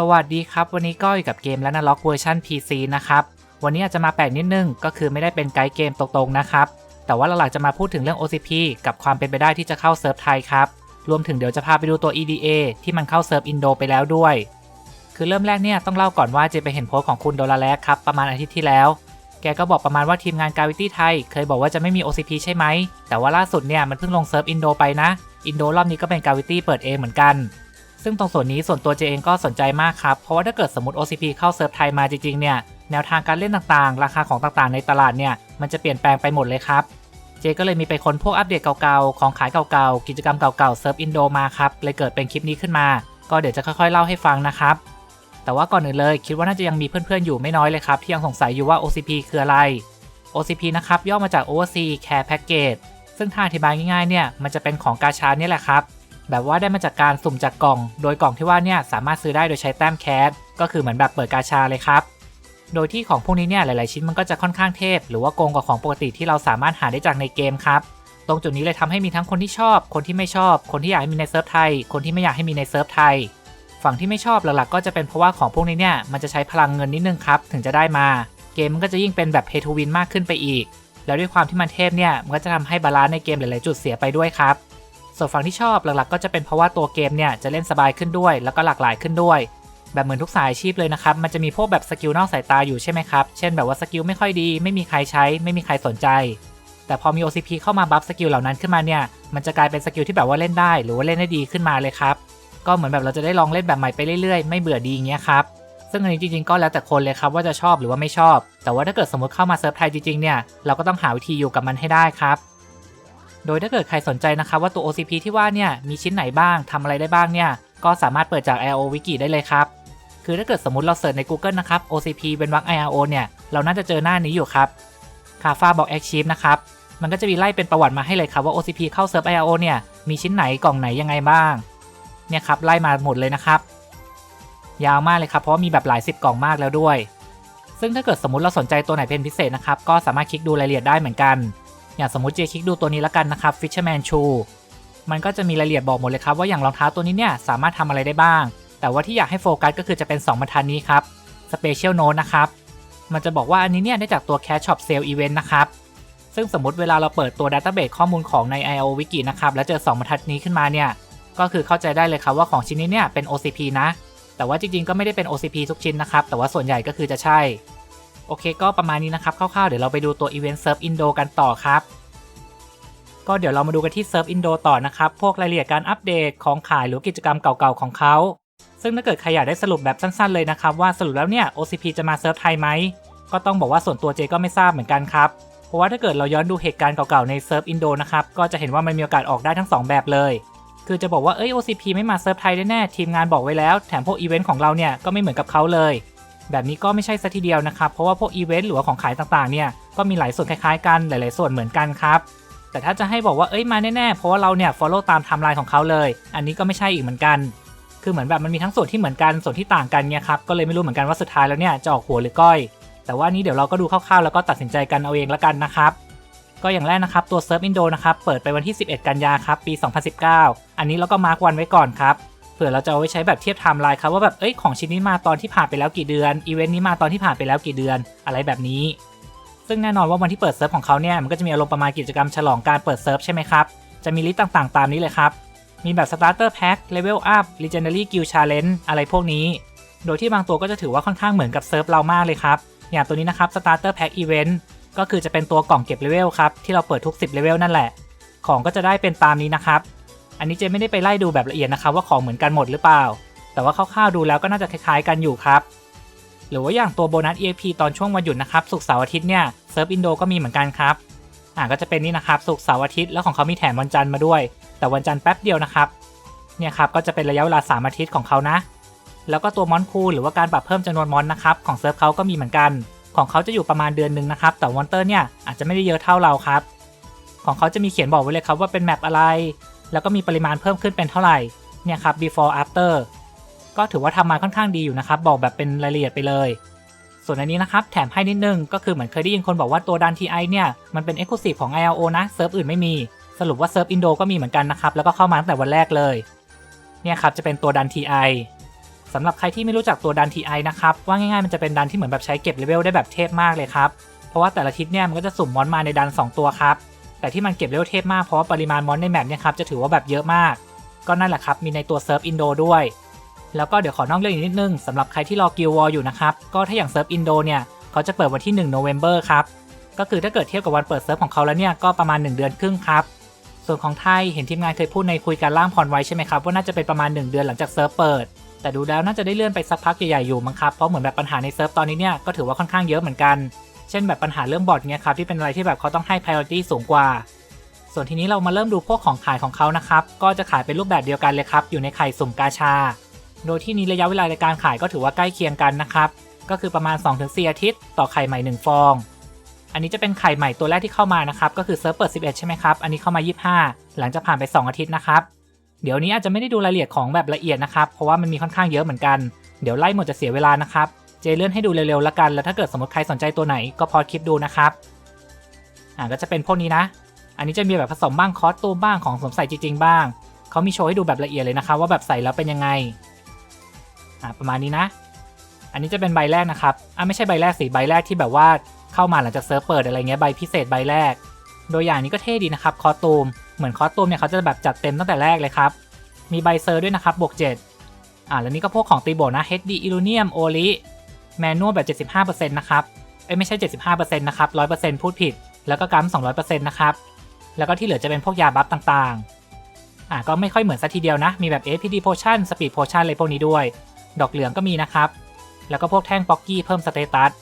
สวัสดีครับ วันนี้ก็อยู่กับเกมและนล็อกเวอร์ชัน PC นะครับ วันนี้อาจจะมาแปลกนิดนึง ก็คือไม่ได้เป็นไกด์เกมตรงๆนะครับ แต่ว่าหลักๆจะมาพูดถึงเรื่อง OCP กับความเป็นไปได้ที่จะเข้าเซิร์ฟไทยครับ รวมถึงเดี๋ยวจะพาไปดูตัว EDA ที่มันเข้าเซิร์ฟอินโดไปแล้วด้วย คือเริ่มแรกเนี่ยต้องเล่าก่อนว่าเจไปเห็นโพสต์ของคุณโดลาแลกครับประมาณอาทิตย์ที่แล้ว แกก็บอกประมาณว่าทีมงานกาวิตี้ไทยเคยบอกว่าจะไม่มี OCP ใช่ไหมแต่ว่าล่าสุดเนี่ยมันเพิ่งลงเซิร์ฟอินโดไปนะอินโดรอบนี้ก็เป็นกาวิตี้เปิดเองเหมือนกัน ซึ่งตรงส่วนนี้ส่วนตัวเจเองก็สนใจมากครับ เพราะว่าถ้าเกิดสมมติ OCP เข้าเซิร์ฟไทยมาจริงๆ เนี่ย แนวทางการเล่นต่างๆ ราคาของต่างๆ ในตลาดเนี่ย มันจะเปลี่ยนแปลงไปหมดเลยครับ เจก็เลยมีไปค้นพวกอัปเดตเก่าๆ ของขายเก่าๆ กิจกรรมเก่าๆ เซิร์ฟอินโดมาครับ เลยเกิดเป็นคลิปนี้ขึ้นมา ก็เดี๋ยวจะค่อยๆ เล่าให้ฟังนะครับ แต่ว่าก่อนอื่นเลยคิดว่าน่าจะยังมีเพื่อนๆ อยู่ไม่น้อยเลยครับที่ยังสงสัยอยู่ว่า OCP คืออะไร OCP นะครับย่อมาจาก Overseas Care Package ซึ่งถ้าอธิบายง่ายๆ เนี่ย มันจะเป็นของกาชาเนี่ยแหละครับ แบบว่าได้มาจากการสุ่มจากกล่อง โดยกล่องที่ว่าเนี่ยสามารถซื้อได้โดยใช้แต้มแคสก็คือเหมือนแบบเปิดกาชาเลยครับ โดยที่ของพวกนี้เนี่ยหลาย ๆ ชิ้นมันก็จะค่อนข้างเทพ หรือว่าโกงกว่าของปกติที่เราสามารถหาได้จากในเกมครับ ตรงจุดนี้เลยทำให้มีทั้งคนที่ชอบ คนที่ไม่ชอบ คนที่อยากให้มีในเซิร์ฟไทย คนที่ไม่อยากให้มีในเซิร์ฟไทย ฝั่งที่ไม่ชอบหลัก ๆ ก็จะเป็นเพราะว่าของพวกนี้เนี่ยมันจะใช้พลังเงินนิดนึงครับถึงจะได้มา เกมมันก็จะยิ่งเป็นแบบ pay to win มากขึ้นไปอีก แล้วด้วยความที่มันเทพเนี่ยมันก็จะทำให้บาลานซ์ในเกมหลาย ๆ จุดเสียไปด้วยครับ ส่วนฝั่งที่ชอบหลักๆ ก็จะเป็นเพราะว่าตัวเกมเนี่ยจะเล่นสบายขึ้นด้วย แล้วก็หลากหลายขึ้นด้วย แบบเหมือนทุกสายอาชีพเลยนะครับ มันจะมีพวกแบบสกิลนอกสายตาอยู่ใช่ไหมครับ เช่นแบบว่าสกิลไม่ค่อยดี ไม่มีใครใช้ ไม่มีใครสนใจ แต่พอมี OCP เข้ามาบัฟสกิลเหล่านั้นขึ้นมาเนี่ย มันจะกลายเป็นสกิลที่แบบว่าเล่นได้ หรือว่าเล่นได้ดีขึ้นมาเลยครับ ก็เหมือนแบบเราจะได้ลองเล่นแบบใหม่ไปเรื่อยๆ ไม่เบื่อดีอย่างเงี้ยครับ ซึ่งอันนี้จริงๆก็แล้วแต่คนเลยครับว่าจะชอบหรือว่าไม่ชอบ แต่ว่าถ้าเกิดสมมติเข้ามาเซิร์ฟไทยจริงๆเนี่ย เราก็ต้องหาวิธีอยู่กับมันให้ได้ครับ โดยถ้าเกิดใครสนใจนะครับว่าตัว OCP ที่ว่าเนี่ยมีชิ้นไหนบ้างทำอะไรได้บ้างเนี่ยก็สามารถเปิดจาก IRO Wiki ได้เลยครับ คือถ้าเกิดสมมติเราเสิร์ชใน Google นะครับ OCP เป็นวรรค IRO เนี่ยเราน่าจะเจอหน้านี้อยู่ครับ c a f a Box Archive นะครับมันก็จะมีไล่เป็นประวัติมาให้เลยครับว่า OCP เข้าเซิร์ฟ IRO เนี่ยมีชิ้นไหนกล่องไหนยังไงบ้างเนี่ยครับไล่มาหมดเลยนะครับ ยาวมากเลยครับเพราะมีแบบหลายสิบกล่องมากแล้วด้วย ซึ่งถ้าเกิดสมมติเราสนใจตัวไหนเป็นพิเศษนะครับก็สามารถคลิกดูรายละเอียดได้เหมือนกัน อย่างสมมติเจคลิกดูตัวนี้แล้วกันนะครับ Fisherman Shoe มันก็จะมีรายละเอียดบอกหมดเลยครับว่าอย่างรองเท้าตัวนี้เนี่ยสามารถทำอะไรได้บ้าง แต่ว่าที่อยากให้โฟกัสก็คือจะเป็น 2บรรทัดนี้ครับ Special Note นะครับ มันจะบอกว่าอันนี้เนี่ยได้จากตัว Cash Shop Sale Event นะครับ ซึ่งสมมติเวลาเราเปิดตัว Database ข้อมูลของใน IO Wiki นะครับแล้วเจอ 2บรรทัดนี้ขึ้นมาเนี่ยก็คือเข้าใจได้เลยครับว่าของชิ้นนี้เนี่ยเป็น OCP นะ แต่ว่าจริงๆก็ไม่ได้เป็น OCP ทุกชิ้นนะครับแต่ว่าส่วนใหญ่ก็คือจะใช่ โอเคก็ประมาณนี้นะครับคร่าวๆเดี๋ยวเราไปดูตัว Event Serve Indo กันต่อครับก็เดี๋ยวเรามาดูกันที่ Serve Indo ต่อนะครับ พวกรายละเอียดการอัปเดตของขายหรือกิจกรรมเก่าๆของเขา ซึ่งถ้าเกิดใครอยากได้สรุปแบบสั้นๆเลยนะครับ ว่าสรุปแล้วเนี่ย OCP จะมาเซิร์ฟไทยไหม ก็ต้องบอกว่าส่วนตัวเจก็ไม่ทราบเหมือนกันครับ เพราะว่าถ้าเกิดเราย้อนดูเหตุการณ์เก่าๆในเซิร์ฟอินโดนะครับ ก็จะเห็นว่ามันมีโอกาสออกได้ทั้งสองแบบเลย คือจะบอกว่าเอ้ย OCP ไม่มาเซิร์ฟไทยแน่ๆทีมงานบอกไว้แล้ว แถมพวกอีเวนต์ของเราเนี่ยก็ไม่เหมือนกับเขาเลย แบบนี้ก็ไม่ใช่ซะทีเดียวนะครับ เพราะว่าพวกอีเวนต์หรือว่าของขายต่างๆ เนี่ยก็มีหลายส่วนคล้ายๆกันหลาย ๆ ส่วนเหมือนกันครับ แต่ถ้าจะให้บอกว่าเอ้ยมาแน่ๆ เพราะว่าเราเนี่ย follow ตามไทม์ไลน์ของเขาเลย อันนี้ก็ไม่ใช่อีกเหมือนกัน คือเหมือนแบบมันมีทั้งส่วนที่เหมือนกันส่วนที่ต่างกันเนี่ยครับก็เลยไม่รู้เหมือนกันว่าสุดท้ายแล้วเนี่ยจะออกหัวหรือก้อย แต่ว่านี้เดี๋ยวเราก็ดูคร่าวๆแล้วก็ตัดสินใจกันเอาเองละกันนะครับก็อย่างแรกนะครับตัว Surf Indo นะครับเปิดไปวันที่ 11 กันยาครับปี 2019 อันนี้เราก็มาร์กวันไว้ก่อนครับ เผื่อเราจะเอาไว้ใช้แบบเทียบไทม์ไลน์ครับว่าแบบเอ้ยของชิ้นนี้มาตอนที่ผ่านไปแล้วกี่เดือนอีเวนต์นี้มาตอนที่ผ่านไปแล้วกี่เดือนอะไรแบบนี้ ซึ่งแน่นอนว่าวันที่เปิดเซิร์ฟของเขาเนี่ยมันก็จะมีอารมณ์ประมาณกิจกรรมฉลองการเปิดเซิร์ฟใช่ไหมครับจะมีลิสต์ต่างๆ ตามนี้เลยครับมีแบบ Starter Pack Level Up Legendary Guild Challenge อะไรพวกนี้ โดยที่บางตัวก็จะถือว่าค่อนข้างเหมือนกับเซิร์ฟเรามากเลยครับอย่างตัวนี้นะครับ Starter Pack Event ก็คือจะเป็นตัวกล่องเก็บเลเวลครับที่เราเปิดทุก 10เลเวลนั่นแหละ ของก็จะได้เป็นตามนี้นะครับ อันนี้เจไม่ได้ไปไล่ดูแบบละเอียดนะครับว่าของเหมือนกันหมดหรือเปล่า แต่ว่าคร่าวๆดูแล้วก็น่าจะคล้ายๆกันอยู่ครับ หรือว่าอย่างตัวโบนัส EXP ตอนช่วงวันหยุดนะครับศุกเสาร์อาทิตย์เนี่ยเซิร์ฟอินโดก็มีเหมือนกันครับอ่าก็จะเป็นนี่นะครับศุกเสาร์อาทิตย์แล้วของเขามีแถมวันจันทร์มาด้วย แต่วันจันทร์แป๊บเดียวนะครับเนี่ยครับก็จะเป็นระยะเวลา 3 อาทิตย์ของเขานะ แล้วก็ตัวมอนคูลหรือว่าการปรับเพิ่มจำนวนมอนนะครับของเซิร์ฟเขาก็มีเหมือนกัน ของเขาจะอยู่ประมาณเดือนหนึ่งนะครับแต่วอนเตอร์เนี่ยอาจจะไม่ได้เยอะเท่าเราครับของเขาจะมีเขียนบอกไว้เลยครับว่าเป็นแมปอะไร แล้วก็มีปริมาณเพิ่มขึ้นเป็นเท่าไหร่ เนี่ยครับ before after ก็ถือว่าทำมาค่อนข้างดีอยู่นะครับ บอกแบบเป็นรายละเอียดไปเลย ส่วนอันนี้นะครับ แถมให้นิดนึง ก็คือเหมือนเคยได้ยินคนบอกว่าตัวดัน TI เนี่ย มันเป็น Exclusive ของ ILO นะ เซิร์ฟอื่นไม่มี สรุปว่าเซิร์ฟอินโดก็มีเหมือนกันนะครับ แล้วก็เข้ามาตั้งแต่วันแรกเลย เนี่ยครับ จะเป็นตัวดัน TI สสำหรับใครที่ไม่รู้จักตัวดัน TI นะครับ ว่าง่ายๆ มันจะเป็นดันที่เหมือนแบบใช้เก็บเลเวลได้แบบเทพมากเลยครับ เพราะว่าแต่ละทิศเนี่ยมันก็จะสุ่มมอนมาในดัน 2 ตัวครับ แต่ที่มันเก็บเลเวลเทพมากเพราะว่าปริมาณมอนในแมปเนี่ยครับจะถือว่าแบบเยอะมาก ก็นั่นแหละครับมีในตัวเซิร์ฟอินโดด้วย แล้วก็เดี๋ยวขอนอกเรื่องอีกนิดนึงสำหรับใครที่รอกิลวอลอยู่นะครับก็ถ้าอย่างเซิร์ฟอินโดเนี่ยเขาจะเปิดวันที่1 November ครับก็คือถ้าเกิดเทียบกับวันเปิดเซิร์ฟของเขาแล้วเนี่ยก็ประมาณ 1 เดือนครึ่งครับส่วนของไทยเห็นทีมงานเคยพูดในคุยการล่างพรไว้ใช่ไหมครับว่าน่าจะเป็นประมาณ 1 เดือนหลังจากเซิร์ฟเปิด แต่ดูแล้วน่าจะได้เลื่อนไปสักพักใหญ่ๆอยู่มั้งครับเพราะเหมือนแบบปัญหาในเซิร์ฟตอนนี้เนี่ยก็ถือว่าค่อนข้างเยอะเหมือนกัน เช่นแบบปัญหาเรื่องบอทเนี่ยครับที่เป็นอะไรที่แบบเขาต้องให้ priority สูงกว่า ส่วนทีนี้เรามาเริ่มดูพวกของขายของเขานะครับ ก็จะขายเป็นรูปแบบเดียวกันเลยครับ อยู่ในไข่สุ่มกาชา โดยที่นี้ระยะเวลาในการขายก็ถือว่าใกล้เคียงกันนะครับ ก็คือประมาณ 2-4 อาทิตย์ ต่อไข่ใหม่ 1 ฟอง อันนี้จะเป็นไข่ใหม่ตัวแรกที่เข้ามานะครับ ก็คือเซิร์ฟเปิด 11 ใช่ไหมครับ อันนี้เข้ามา 25 หลังจากผ่านไป 2 อาทิตย์นะครับ เดี๋ยวนี้อาจจะไม่ได้ดูรายละเอียดของแบบละเอียดนะครับ เพราะว่ามันมีค่อนข้างเยอะเหมือนกัน เดี๋ยวไล่หมดจะเสียเวลานะครับ จเลื่อนให้ดูเร็วๆละกัน แล้วถ้าเกิดสมมติใครสนใจตัวไหนก็พอคลิปดูนะครับ อ่าก็จะเป็นพวกนี้นะ อันนี้จะมีแบบผสมบ้างคอสตูมบ้างของสวมใส่จริงๆบ้าง เขามีโชว์ให้ดูแบบละเอียดเลยนะครับว่าแบบใส่แล้วเป็นยังไง อ่าประมาณนี้นะ อันนี้จะเป็นใบแรกนะครับ อ่าไม่ใช่ใบแรกสิใบแรกที่แบบว่าเข้ามาหลังจากเซิร์ฟเปิดอะไรเงี้ยใบพิเศษใบแรก โดยอย่างนี้ก็เท่ดีนะครับคอสตูม เหมือนคอสตูมเนี่ยเขาจะแบบจัดเต็มตั้งแต่แรกเลยครับ มีใบเซอร์ด้วยนะครับบวก7อ่าแล้วนี่ก็พวกของตีโบนะ HD i l แมนนวลแบบ 75%นะครับเอ้ยไม่ใช่ 75%นะครับ 100%พูดผิด แล้วก็กัม200%นะครับ แล้วก็ที่เหลือจะเป็นพวกยาบัฟต่างๆ อ่าก็ไม่ค่อยเหมือนซะทีเดียวนะ มีแบบ APD Potion Speed Potion อะไรพวกนี้ด้วย ดอกเหลืองก็มีนะครับ แล้วก็พวกแท่งป๊อกกี้เพิ่มสเตตัส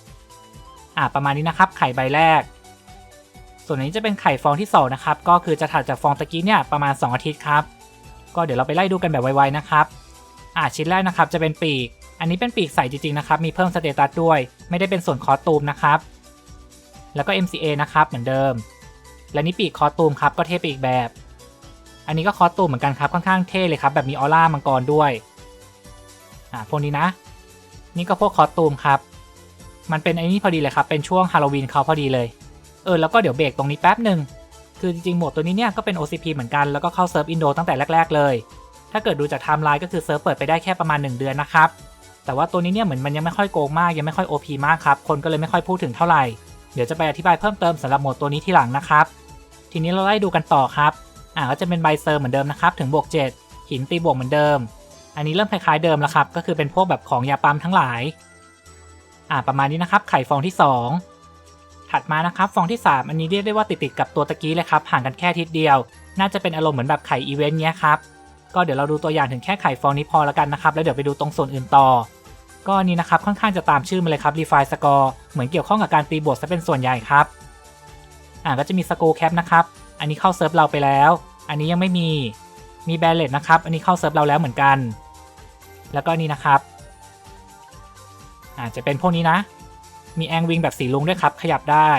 อ่าประมาณนี้นะครับ ไข่ใบแรก ส่วนนี้จะเป็นไข่ฟองที่สองนะครับ ก็คือจะถัดจากฟองตะกี้เนี่ยประมาณ 2 อาทิตย์ครับ ก็เดี๋ยวเราไปไล่ดูกันแบบไวๆนะครับ อ่าชิ้นแรกนะครับจะเป็นปีก อันนี้เป็นปีกใสจริงๆนะครับ มีเพิ่มสเตตัสด้วย ไม่ได้เป็นส่วนคอตูมนะครับ แล้วก็ MCA นะครับเหมือนเดิม และนี่ปีกคอตูมครับก็เท่ไปอีกแบบ อันนี้ก็คอตูมเหมือนกันครับค่อนข้างเท่เลยครับแบบมีออร่ามังกรด้วยอ่าพวกนี้นะ นี่ก็พวกคอตูมครับ มันเป็นไอ้นี่พอดีเลยครับเป็นช่วงฮาโลวีนเขาพอดีเลยเออแล้วก็เดี๋ยวเบรกตรงนี้แป๊บหนึ่งคือจริงๆหมวดตัวนี้เนี่ยก็เป็น OCP เหมือนกันแล้วก็เข้าเซิร์ฟอินโดตั้งแต่แรก ๆ เลย ถ้าเกิดดูจากไทม์ไลน์ก็คือเซิร์ฟเปิดไปได้แค่ประมาณ 1 เดือนนะครับ แต่ว่าตัวนี้เนี่ยเหมือนมันยังไม่ค่อยโกงมากยังไม่ค่อย OP มากครับ คนก็เลยไม่ค่อยพูดถึงเท่าไหร่ เดี๋ยวจะไปอธิบายเพิ่มเติมสำหรับโหมดตัวนี้ทีหลังนะครับ ทีนี้เราไล่ดูกันต่อครับ อ่าก็จะเป็นใบเซอร์เหมือนเดิมนะครับ ถึงบวก 7 หินตีบวกเหมือนเดิม อันนี้เริ่มคล้ายๆเดิมแล้วครับ ก็คือเป็นพวกแบบของยาปั๊มทั้งหลาย อ่าประมาณนี้นะครับ ไข่ฟองที่ 2 ถัดมานะครับ ฟองที่ 3 อันนี้เรียกได้ว่าติดๆกับตัวตะกี้เลยครับ ห่างกันแค่ทิศเดียว น่าจะเป็นอารมณ์เหมือนแบบไข่อีเวนต์เนี้ยครับ ก็เดี๋ยวเราดูตัวอย่างถึงแค่ไข่ฟองนี้พอแล้วกันนะครับ แล้วเดี๋ยวไปดูตรงส่วนอื่นต่อ ก็นี่นะครับค่อนข้างจะตามชื่อมาเลยครับ Refine Score เหมือนเกี่ยวข้องกับการตีบวกซะเป็นส่วนใหญ่ครับ อ่าก็จะมี Score Cap นะครับ อันนี้เข้าเซิร์ฟเราไปแล้ว อันนี้ยังไม่มี มีแบลเลตนะครับ อันนี้เข้าเซิร์ฟเราแล้วเหมือนกัน แล้วก็นี่นะครับ อาจจะเป็นพวกนี้นะ มีแองวิงแบบสีลุงด้วยครับ ขยับได้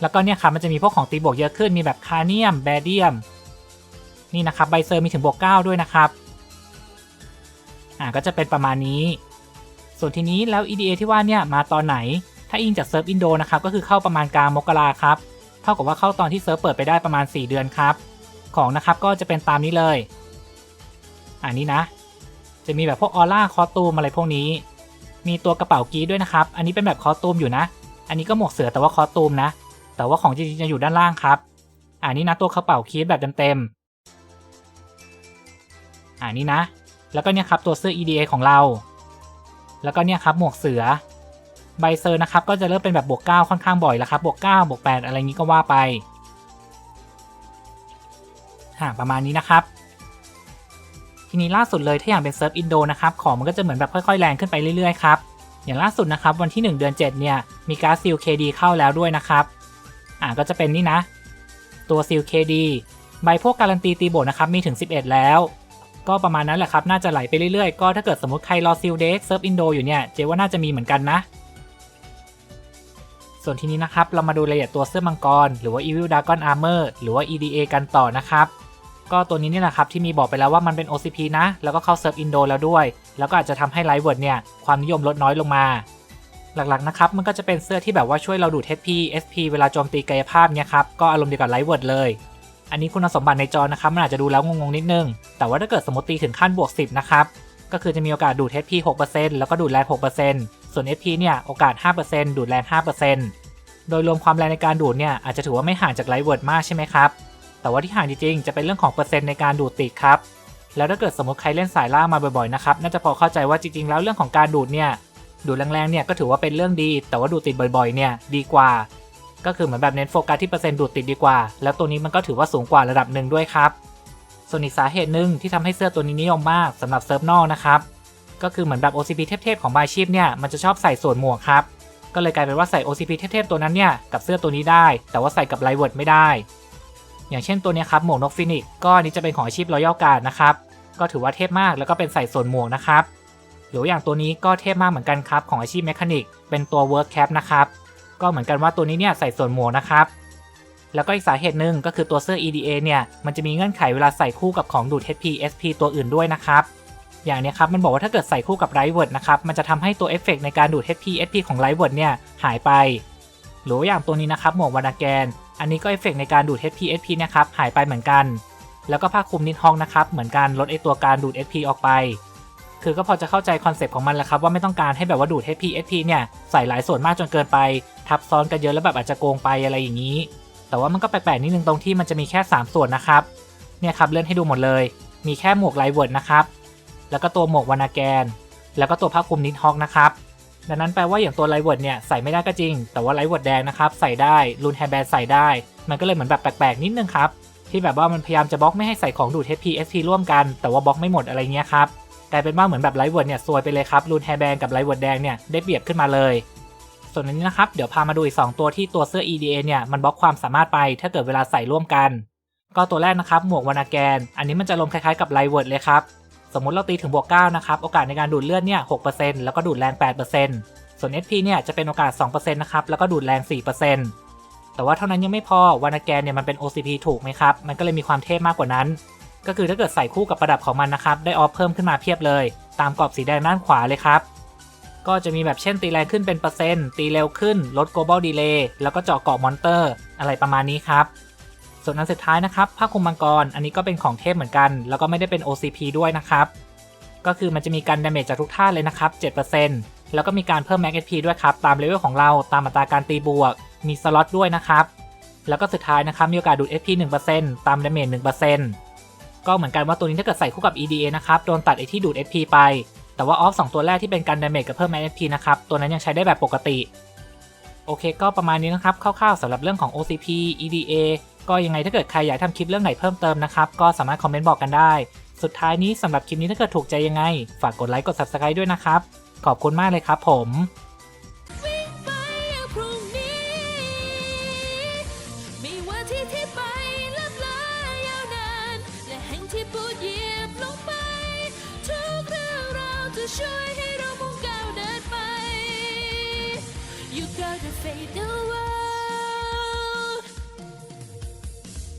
แล้วก็เนี่ยครับมันจะมีพวกของตีบวกเยอะขึ้นมีแบบคาเนียม แบเดียม นี่นะครับไบเซอร์มีถึงบวก 9 ด้วยนะครับอ่าก็จะเป็นประมาณนี้ ส่วนทีนี้แล้ว EDA ที่ว่าเนี่ยมาตอนไหน ถ้าอิงจากเซิร์ฟอินโดนะครับก็คือเข้าประมาณกลางมกราครับเท่ากับว่าเข้าตอนที่เซิร์ฟเปิดไปได้ประมาณ 4 เดือนครับ ของนะครับก็จะเป็นตามนี้เลยอันนี้นะ จะมีแบบพวกออร่าคอตูมอะไรพวกนี้ มีตัวกระเป๋ากีด้วยนะครับ อันนี้เป็นแบบคอตูมอยู่นะ อันนี้ก็หมวกเสือแต่ว่าคอตูมนะ แต่ว่าของจริงๆจะอยู่ด้านล่างครับ อันนี้นะตัวกระเป๋าคีดแบบเต็ม อันนี้นะ แล้วก็เนี่ยครับตัวเสื้อ EDA ของเรา แล้วก็เนี่ยครับหมวกเสือ ใบเซอร์นะครับก็จะเริ่มเป็นแบบบวก 9 ค่อนข้างบ่อยแล้วครับบวก 9 บวก 8 อะไรงี้ก็ว่าไปห่าประมาณนี้นะครับ ทีนี้ล่าสุดเลยถ้าอย่างเป็นเซิร์ฟอินโดนะครับของมันก็จะเหมือนแบบค่อยๆแรงขึ้นไปเรื่อยๆครับอย่างล่าสุดนะครับวันที่ 1 เดือน 7 เนี่ย มีการซิล KD เข้าแล้วด้วยนะครับ อ่าก็จะเป็นนี่นะ ตัวซิล KD ใบพวกการันตีตีโบนะครับมีถึง 11 แล้ว ก็ประมาณนั้นแหละครับ น่าจะไหลไปเรื่อยๆ ก็ถ้าเกิดสมมติใครรอซิลเด็กเซิร์ฟอินโดอยู่เนี่ย เจว่าน่าจะมีเหมือนกันนะ ส่วนทีนี้นะครับ เรามาดูรายละเอียดตัวเสื้อมังกร หรือว่า Evil Dragon Armor หรือว่า EDA กันต่อนะครับ ก็ตัวนี้นี่แหละครับที่มีบอกไปแล้วว่ามันเป็น OCP นะ แล้วก็เข้าเซิร์ฟอินโดแล้วด้วย แล้วก็อาจจะทำให้ไลฟ์เวิร์ดเนี่ยความนิยมลดน้อยลงมา หลักๆนะครับมันก็จะเป็นเสื้อที่แบบว่าช่วยเราดูด HP SP เวลาโจมตีกายภาพเนี่ยครับก็อารมณ์เดียวกับไลฟ์เวิร์ดเลย อันนี้คุณสมบัติในจอนะครับมันอาจจะดูแล้วงงๆนิดนึง แต่ว่าถ้าเกิดสมมติตีถึงขั้นบวก 10 นะครับ ก็คือจะมีโอกาสดูด HP 6%แล้วก็ดูดแรง6%ส่วน SP เนี่ย โอกาส 5%ดูดแรง5%โดยรวมความแรงในการดูดเนี่ยอาจจะถือว่าไม่ห่างจากไลท์เวิร์ดมากใช่ไหมครับ แต่ว่าที่ห่างจริงๆจะเป็นเรื่องของเปอร์เซ็นต์ในการดูดติดครับ แล้วถ้าเกิดสมมติใครเล่นสายล่างมาบ่อยๆนะครับน่าจะพอเข้าใจว่าจริงๆ แล้วเรื่องของการดูดเนี่ยดูดแรงๆเนี่ยก็ถือว่าเป็นเรื่องดี แต่ว่าดูดติดบ่อยๆเนี่ยดีกว่า ก็คือเหมือนแบบเน้นโฟกัสที่เปอร์เซ็นต์ดูดติดดีกว่า แล้วตัวนี้มันก็ถือว่าสูงกว่าระดับหนึ่งด้วยครับส่วนอีกสาเหตุหนึ่งที่ทำให้เสื้อตัวนี้นิยมมากสำหรับเซิร์ฟนอกนะครับก็คือเหมือนแบบ OCP เทพๆของบายชีพเนี่ยมันจะชอบใส่ส่วนหมวกครับก็เลยกลายเป็นว่าใส่ OCP เทพๆตัวนั้นเนี่ยกับเสื้อตัวนี้ได้ แต่ว่าใส่กับไลเวิร์ดไม่ได้ อย่างเช่นตัวนี้ครับหมวกนกฟินิกก็อันนี้จะเป็นของอาชีพรอยัลการ์ดนะครับก็ถือว่าเทพมากแล้วก็เป็นใส่ส่วนหมวกนะครับหรืออย่างตัวนี้ก็เทพมากเหมือนกันครับของอาชีพแมคานิกเป็นตัว Work Cap นะครับ ก็เหมือนกันว่าตัวนี้เนี่ยใส่ส่วนหมวกนะครับแล้วก็อีกสาเหตุหนึ่งก็คือตัวเสื้อ EDA เนี่ย มันจะมีเงื่อนไขเวลาใส่คู่กับของดูด HP SP ตัวอื่นด้วยนะครับ อย่างเนี้ยครับ มันบอกว่าถ้าเกิดใส่คู่กับไรเวิร์ดนะครับ มันจะทำให้ตัวเอฟเฟกในการดูด HP SP ของไรเวิร์ดเนี่ย หายไป หรือว่าอย่างตัวนี้นะครับ หมวกวานาแกน อันนี้ก็เอฟเฟกในการดูด HP SP นะครับ หายไปเหมือนกัน แล้วก็ผ้าคลุมนิดฮองนะครับ เหมือนกันลดไอตัวการดูด HP ออกไป คือก็พอจะเข้าใจคอนเซปต์ของมันแล้วครับว่าไม่ต้องการให้แบบว่าดูด HP SP เนี่ยใส่หลายส่วนมากจนเกินไป ทับซ้อนกันเยอะแล้วแบบอาจจะโกงไปอะไรอย่างนี้ แต่ว่ามันก็แปลกๆนิดนึงตรงที่มันจะมีแค่ 3 ส่วนนะครับเนี่ยครับเลื่อนให้ดูหมดเลย มีแค่หมวกไลเวิร์ดนะครับแล้วก็ตัวหมวกวานาแกน แล้วก็ตัวผ้าคลุมนิดฮอกนะครับดังนั้นแปลว่าอย่างตัวไลเวิร์ดเนี่ยใส่ไม่ได้ก็จริง แต่ว่าไลเวิร์ดแดงนะครับใส่ได้รูนแฮร์แบนใส่ได้ มันก็เลยเหมือนแบบแปลกๆนิดนึงครับที่แบบว่ามันพยายามจะบล็อกไม่ให้ใส่ของดูด HP SP ร่วมกัน แต่ว่าบล็อกไม่หมดอะไรเงี้ยครับ กลายเป็นว่าเหมือนแบบไลท์เวิร์ดเนี่ยซวยไปเลยครับรูนแฮแบนกับไลท์เวิร์ดแดงเนี่ยได้เปรียบขึ้นมาเลย ส่วนอันนี้นะครับเดี๋ยวพามาดูอีก 2 ตัวที่ตัวเสื้อ EDA เนี่ยมันบล็อกความสามารถไปถ้าเกิดเวลาใส่ร่วมกัน ก็ตัวแรกนะครับหมวกวานาแกน อันนี้มันจะลมคล้ายๆกับไลท์เวิร์ดเลยครับสมมุติเราตีถึงบวก9นะครับโอกาสในการดูดเลือดเนี่ย6%แล้วก็ดูดแรง 8%ส่วน SP เนี่ยจะเป็นโอกาส2%นะครับแล้วก็ดูดแรง 4%แต่ว่าเท่านั้นยังไม่พอวานาแกนเนี่ยมันเป็น OCP ถูกไหมครับมันก็เลยมีความเทพมากกว่านั้น ก็คือถ้าเกิดใส่คู่กับประดับของมันนะครับได้ออฟเพิ่มขึ้นมาเพียบเลย ตามกรอบสีแดงด้านขวาเลยครับ ก็จะมีแบบเช่นตีแรงขึ้นเป็นเปอร์เซ็นต์ตีเร็วขึ้น ลด global delay แล้วก็เจาะเกาะมอนเตอร์ อะไรประมาณนี้ครับส่วนอันสุดท้ายนะครับผ้าคลุมมังกรอันนี้ก็เป็นของเทพเหมือนกัน แล้วก็ไม่ได้เป็น OCP ด้วยนะครับก็คือมันจะมีการดาเมจจากทุกท่าเลยนะครับ 7%แล้วก็มีการเพิ่ม Max HP ด้วยครับ ตามเลเวลของเราตามอัตราการตีบวก มีสล็อตด้วยนะครับ แล้วก็สุดท้ายนะครับ มีโอกาสดูด HP 1%ตามดาเมจ1% ก็เหมือนกันว่าตัวนี้ถ้าเกิดใส่คู่กับ EDA นะครับ โดนตัดไอที่ดูด HP ไป แต่ว่าออฟ2ตัวแรกที่เป็นการดาเมจกับเพิ่ม MP นะครับ ตัวนั้นยังใช้ได้แบบปกติ โอเค ก็ประมาณนี้นะครับ คร่าวๆสำหรับเรื่องของ OCP EDA ก็ยังไงถ้าเกิดใครอยากทำคลิปเรื่องไหนเพิ่มเติมนะครับ ก็สามารถคอมเมนต์บอกกันได้ สุดท้ายนี้สำหรับคลิปนี้ถ้าเกิดถูกใจยังไง ฝากกดไลค์กด Subscribe ด้วยนะครับ ขอบคุณมากเลยครับผม